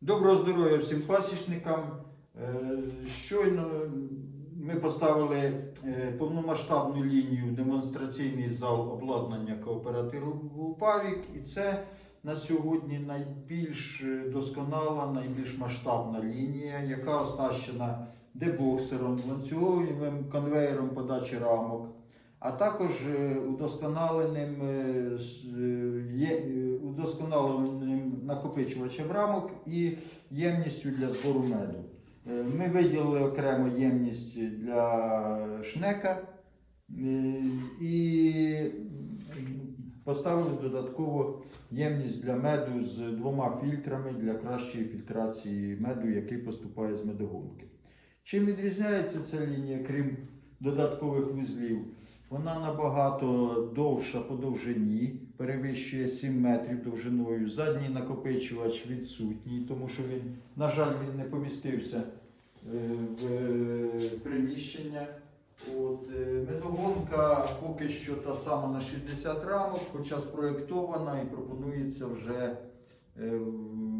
Доброго здоров'я всім пасічникам. Е, Щойно ми поставили е, повномасштабну лінію демонстраційний зал обладнання кооперативу Павік, і це на сьогодні найбільш досконала, найбільш масштабна лінія, яка оснащена дебоксером, ланцюговим конвеєром подачі рамок, а також е, удосконаленим, удосконаленим накопичувачем рамок і ємністю для збору меду. Е, Ми виділили окремо ємність для шнека е, і поставили додатково ємність для меду з двома фільтрами для кращої фільтрації меду, який поступає з медогонки. Чим відрізняється ця лінія, крім додаткових вузлів? Вона набагато довша по довжині, перевищує 7 метрів довжиною. Задній накопичувач відсутній, тому що він, на жаль, він не помістився е, в е, приміщення. От, е, медогонка поки що та сама на 60 рамок, хоча спроєктована і пропонується вже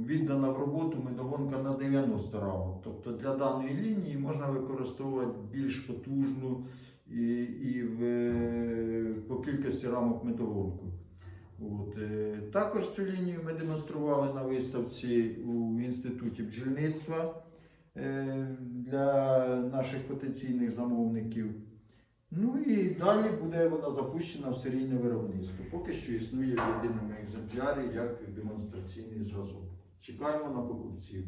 віддана в роботу медогонка на 90 рамок. Тобто для даної лінії можна використовувати більш потужну і, і в, кількості рамок медогонку. От, е, також цю лінію ми демонстрували на виставці у інституті бджільництва е, для наших потенційних замовників. Ну і далі буде вона запущена в серійне виробництво. Поки що існує в єдиному екземплярі як демонстраційний зразок. Чекаємо на покупців.